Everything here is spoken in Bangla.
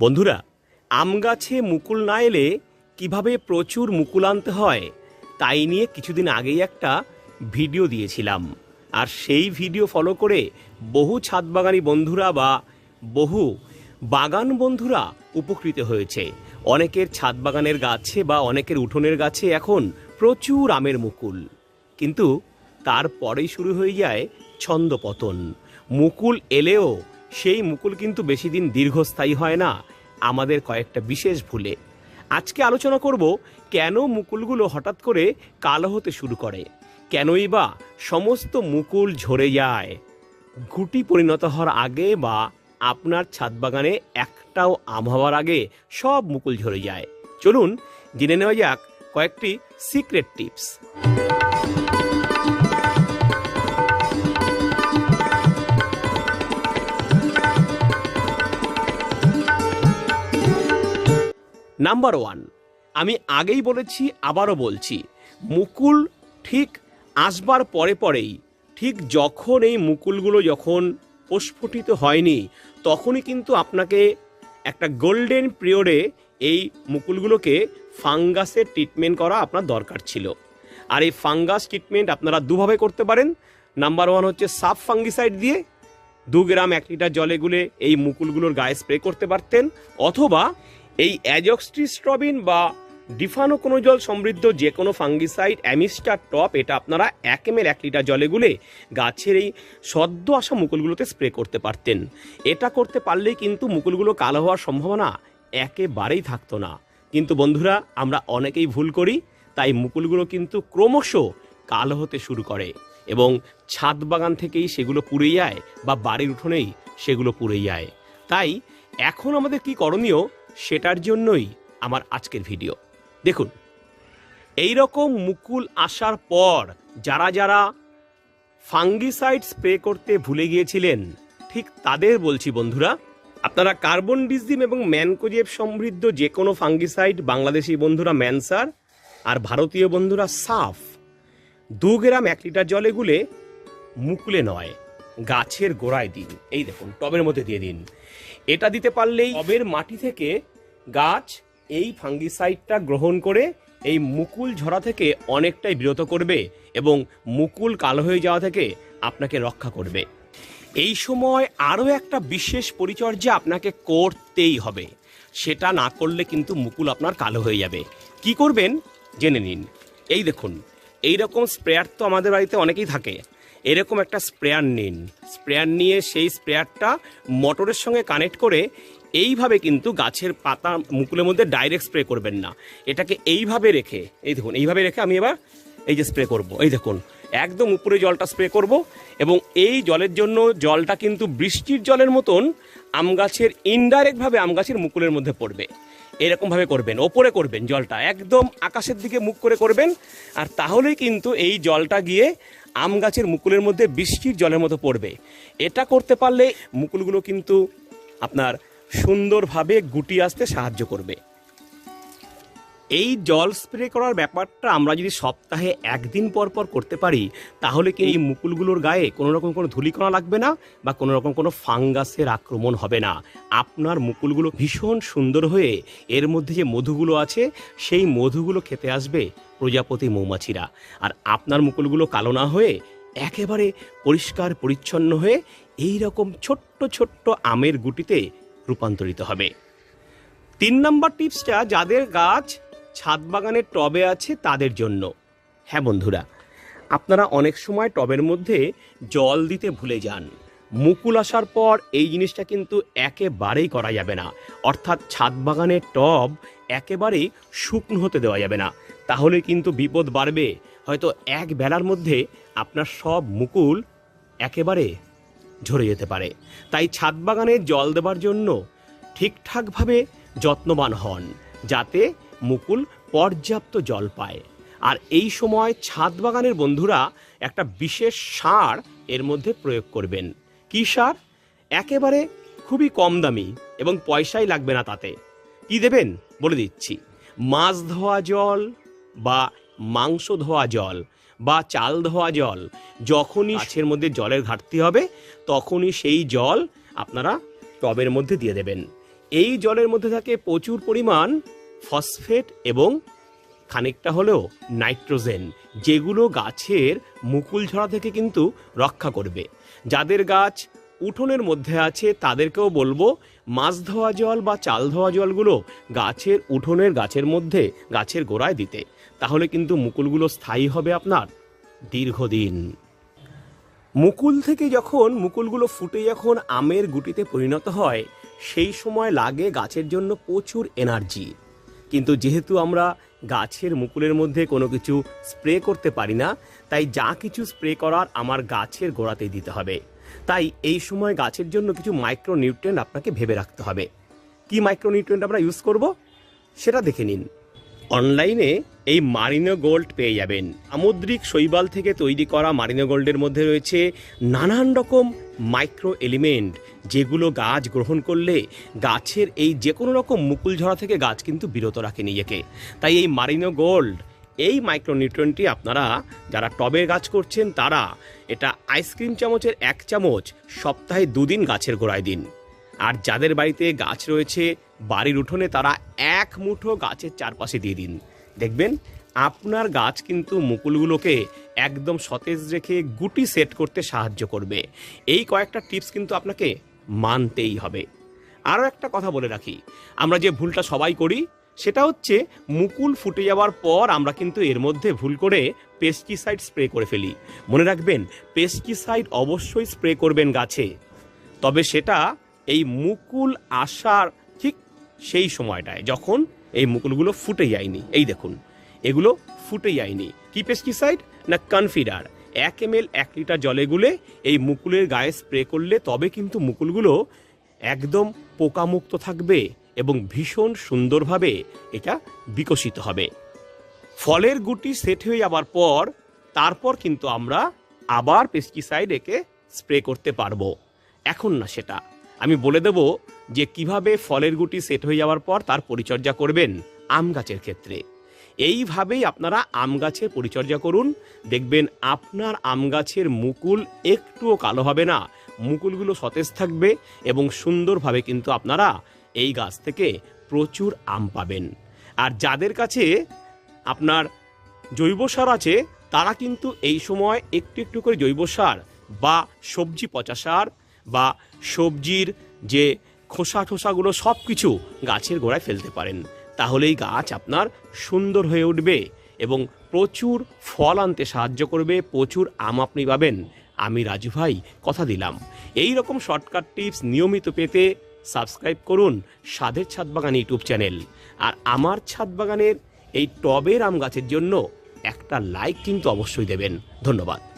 বন্ধুরা, আম গাছে মুকুল না এলে কীভাবে প্রচুর মুকুল আনতে হয়, তাই নিয়ে কিছুদিন আগেই একটা ভিডিও দিয়েছিলাম। আর সেই ভিডিও ফলো করে বহু ছাদ বাগানি বন্ধুরা বা বহু বাগান বন্ধুরা উপকৃত হয়েছে। অনেকের ছাদ বাগানের গাছে বা অনেকের উঠোনের গাছে এখন প্রচুর আমের মুকুল। কিন্তু তারপরেই শুরু হয়ে যায় ছন্দপতন। মুকুল এলেও সেই মুকুল কিন্তু বেশি দিন দীর্ঘস্থায়ী হয় না। আমাদের কয়েকটা বিশেষ ভুলে। আজকে আলোচনা করব কেন মুকুলগুলো হঠাৎ করে কালো হতে শুরু করে। কেনই বা সমস্ত মুকুল ঝরে যায়। গুটি পরিণত হওয়ার আগে বা আপনার ছাদ বাগানে একটাও আম হওয়ার আগে সব মুকুল ঝরে যায়। চলুন জেনে নেওয়া যাক কয়েকটি সিক্রেট টিপস নাম্বার ওয়ান আমি আগেই বলেছি, আবারও বলছি, মুকুল ঠিক আসবার পরে পরেই, ঠিক যখন এই মুকুলগুলো যখন প্রস্ফুটিত হয়নি, তখনই কিন্তু আপনাকে একটা গোল্ডেন পিরিয়ডে এই মুকুলগুলোকে ফাঙ্গাসের ট্রিটমেন্ট করা আপনার দরকার ছিল। আর এই ফাঙ্গাস ট্রিটমেন্ট আপনারা দুভাবে করতে পারেন। নাম্বার ওয়ান হচ্ছে সাব ফাঙ্গিসাইড দিয়ে দু গ্রাম এক লিটার জলে গুলে এই মুকুলগুলোর গায়ে স্প্রে করতে পারতেন, অথবা এই অ্যাজক্সট্রিস্ট্রবিন বা ডিফানো কোনো জল সমৃদ্ধ যে কোনো ফাঙ্গিসাইড অ্যামিস্টার টপ, এটা আপনারা এক এম এক লিটার জলে গুলে গাছের এই সদ্য আসা মুকুলগুলোতে স্প্রে করতে পারতেন। এটা করতে পারলেই কিন্তু মুকুলগুলো কালো হওয়ার সম্ভাবনা একেবারেই থাকতো না। কিন্তু বন্ধুরা, আমরা অনেকেই ভুল করি, তাই মুকুলগুলো কিন্তু ক্রমশ কালো হতে শুরু করে এবং ছাদ বাগান থেকেই সেগুলো পুড়ে যায় বা বাড়ির উঠোনেই সেগুলো পুড়ে যায়। তাই এখন আমাদের কি করণীয় সেটার জন্যই আমার আজকের ভিডিও। দেখুন এই রকম মুকুল আসার পর যারা যারা ফাঙ্গিসাইড স্প্রে করতে ভুলে গিয়েছিলেন, ঠিক তাদের বলছি বন্ধুরা, আপনারা কার্বন ডিজিম এবং ম্যানকোজেব সমৃদ্ধ যে কোনো ফাঙ্গিসাইড, বাংলাদেশি বন্ধুরা ম্যানসার আর ভারতীয় বন্ধুরা সাফ, দু গ্রাম এক লিটার জলে গুলে মুকুলে নয়, গাছের গোড়ায় দিন। এই দেখুন, টবের মধ্যে দিয়ে দিন। এটা দিতে পারলেই টবের মাটি থেকে গাছ এই ফাঙ্গিসাইডটা গ্রহণ করে এই মুকুল ঝরা থেকে অনেকটাই বিরত করবে এবং মুকুল কালো হয়ে যাওয়া থেকে আপনাকে রক্ষা করবে। এই সময় আরও একটা বিশেষ পরিচর্যা আপনাকে করতেই হবে। সেটা না করলে কিন্তু মুকুল আপনার কালো হয়ে যাবে। কি করবেন? জেনে নিন। এই দেখুন এই রকম স্প্রেয়ার তো আমাদের বাড়িতে অনেকেই থাকে। এরকম একটা স্প্রেয়ার নিন। স্প্রেয়ার নিয়ে সেই স্প্রেয়ারটা মোটরের সঙ্গে কানেক্ট করে এইভাবে কিন্তু গাছের পাতা মুকুলের মধ্যে ডাইরেক্ট স্প্রে করবেন না। এটাকে এইভাবে রেখে, এই দেখুন, এইভাবে রেখে আমি এবার এই যে স্প্রে করব। এই দেখুন, একদম উপরে জলটা স্প্রে করব এবং এই জলের জন্য জলটা কিন্তু বৃষ্টির জলের মতন আম গাছের ইনডাইরেক্টভাবে আম গাছের মুকুলের মধ্যে পড়বে। এরকমভাবে করবেন, ওপরে করবেন জলটা, একদম আকাশের দিকে মুখ করে করবেন। আর তাহলেই কিন্তু এই জলটা গিয়ে আম গাছের মুকুলের মধ্যে বৃষ্টির জলের মতো পড়বে। এটা করতে পারলে মুকুলগুলো কিন্তু আপনার সুন্দরভাবে গুটি আসতে সাহায্য করবে। এই জল স্প্রে করার ব্যাপারটা আমরা যদি সপ্তাহে একদিন পর পর করতে পারি, তাহলে কি এই মুকুলগুলোর গায়ে কোনো রকম কোনো ধুলিকণা লাগবে না বা কোনো রকম কোনো ফাঙ্গাসের আক্রমণ হবে না? আপনার মুকুলগুলো ভীষণ সুন্দর হয়ে এর মধ্যে যে মধুগুলো আছে, সেই মধুগুলো খেতে আসবে প্রজাপতি মৌমাছিরা। আর আপনার মুকুলগুলো কালো না হয়ে একেবারে পরিষ্কার পরিচ্ছন্ন হয়ে এই রকম ছোট্ট ছোট্ট আমের গুটিতে রূপান্তরিত হবে। তিন নম্বর টিপসটা, যাদের গাছ ছাদ বাগানের টবে আছে তাদের জন্য। হ্যাঁ বন্ধুরা, আপনারা অনেক সময় টবের মধ্যে জল দিতে ভুলে যান। মুকুল আসার পর এই জিনিসটা কিন্তু একেবারেই করা যাবে না। অর্থাৎ ছাদ বাগানের টব একেবারেই শুকনো হতে দেওয়া যাবে না। তাহলে কিন্তু বিপদ বাড়বে। হয়তো এক বেলার মধ্যে আপনার সব মুকুল একেবারে ঝরে যেতে পারে। তাই ছাদ বাগানে জল দেবার জন্য ঠিকঠাকভাবে যত্নবান হন, যাতে মুকুল পর্যাপ্ত জল পায়। আর এই সময় ছাদ বাগানের বন্ধুরা একটা বিশেষ সার এর মধ্যে প্রয়োগ করবেন। কী সার? একেবারে খুবই কম দামি এবং পয়সাই লাগবে না তাতে। কি দেবেন? বলে দিচ্ছি। মাছ ধোয়া জল বা মাংস ধোয়া জল। বা চাল ধোয়া জল। যখনই গাছের মধ্যে জলের ঘাটতি হবে তখনই সেই জল আপনারা টবের মধ্যে দিয়ে দেবেন। এই জলের মধ্যে থাকে প্রচুর পরিমাণ ফসফেট এবং খানিকটা হলেও নাইট্রোজেন যেগুলো গাছের মুকুল ঝরা থেকে কিন্তু রক্ষা করবে। যাদের গাছ উঠোনের মধ্যে আছে, তাদেরকেও বলব, মাছ ধোয়া জল বা চাল ধোয়া জলগুলো গাছের উঠোনের গাছের মধ্যে, গাছের গোড়ায় দিতে। তাহলে কিন্তু মুকুলগুলো স্থায়ী হবে আপনার দীর্ঘদিন। মুকুল থেকে যখন মুকুলগুলো ফুটে যখন আমের গুটিতে পরিণত হয়, সেই সময় লাগে গাছের জন্য প্রচুর এনার্জি। কিন্তু যেহেতু আমরা গাছের মুকুলের মধ্যে কোনো কিছু স্প্রে করতে পারি না, তাই যা কিছু স্প্রে করার আমার গাছের গোড়াতে দিতে হবে। তাই এই সময় গাছের জন্য কিছু মাইক্রো নিউট্রিয়েন্ট আপনাকে ভেবে রাখতে হবে। কি মাইক্রো নিউট্রিয়েন্ট আমরা ইউজ করব? সেটা দেখে নিন। অনলাইনে এই মারিনো গোল্ড পেয়ে যাবেন। সামুদ্রিক শৈবাল থেকে তৈরি করা মারিনো গোল্ডের মধ্যে রয়েছে নানান রকম মাইক্রো এলিমেন্ট যেগুলো গাছ গ্রহণ করলে গাছের এই যে কোনো রকম মুকুল ঝরা থেকে গাছ কিন্তু বিরত রাখে নিজেকে। তাই এই মারিনো গোল্ড এই মাইক্রোনিউট্রিয়েন্টটি আপনারা যারা টবে গাছ করছেন, তারা এটা আইসক্রিম চামচের এক চামচ সপ্তাহে দুদিন গাছের গোড়ায় দিন। আর যাদের বাড়িতে গাছ রয়েছে, বাড়ির উঠোনে তারা এক মুঠো গাছের চারপাশে দিয়ে দিন। দেখবেন, আপনার গাছ কিন্তু মুকুলগুলোকে একদম সতেজ রেখে গুটি সেট করতে সাহায্য করবে। এই কয়েকটা টিপস কিন্তু আপনাকে মানতেই হবে। আরও একটা কথা বলে রাখি। আমরা যে ভুলটা সবাই করি সেটা হচ্ছে মুকুল ফুটে যাওয়ার পর আমরা কিন্তু এর মধ্যে ভুল করে পেস্টিসাইড স্প্রে করে ফেলি। মনে রাখবেন, পেস্টিসাইড অবশ্যই স্প্রে করবেন গাছে। তবে সেটা এই মুকুল আসার ঠিক সেই সময়টায়, যখন এই মুকুলগুলো ফুটে যায়নি। এই দেখুন, এগুলো ফুটে যায়নি। কি পেস্টিসাইড? না কনফিডার। এক এম এল এক লিটার জলে গুলে এই মুকুলের গায়ে স্প্রে করলে তবে কিন্তু মুকুলগুলো একদম পোকামুক্ত থাকবে। এবং ভীষণ সুন্দরভাবে এটা বিকশিত হবে। ফলের গুটি সেট হয়ে যাবার পর, তারপর কিন্তু আমরা আবার পেস্টিসাইড একে স্প্রে করতে পারব। এখন না সেটা। আমি বলে দেব যে কীভাবে ফলের গুটি সেট হয়ে যাওয়ার পর তার পরিচর্যা করবেন আম গাছের ক্ষেত্রে। এইভাবেই আপনারা আম গাছের পরিচর্যা করুন। দেখবেন আপনার আম গাছের মুকুল একটুও কালো হবে না। মুকুলগুলো সতেজ থাকবে এবং সুন্দরভাবে কিন্তু আপনারা এই গাছ থেকে প্রচুর আম পাবেন। আর যাদের কাছে আপনার জৈব সার আছে, তারা কিন্তু এই সময় একটু একটু করে জৈব সার বা সবজি পচা সার বা সবজির যে খোসা ঠোসাগুলো সব কিছু গাছের গোড়ায় ফেলতে পারেন। তাহলেই গাছ আপনার সুন্দর হয়ে উঠবে এবং প্রচুর ফল আনতে সাহায্য করবে, প্রচুর আম আপনি পাবেন। আমি রাজু ভাই, কথা দিলাম। এই রকম শর্টকাট টিপস নিয়মিত পেতে সাবস্ক্রাইব করুন স্বাদের ছাদ বাগান ইউটিউব চ্যানেল। আর আমার ছাদ বাগানের এই টবের আম গাছের জন্য একটা লাইক কিন্তু অবশ্যই দেবেন। ধন্যবাদ।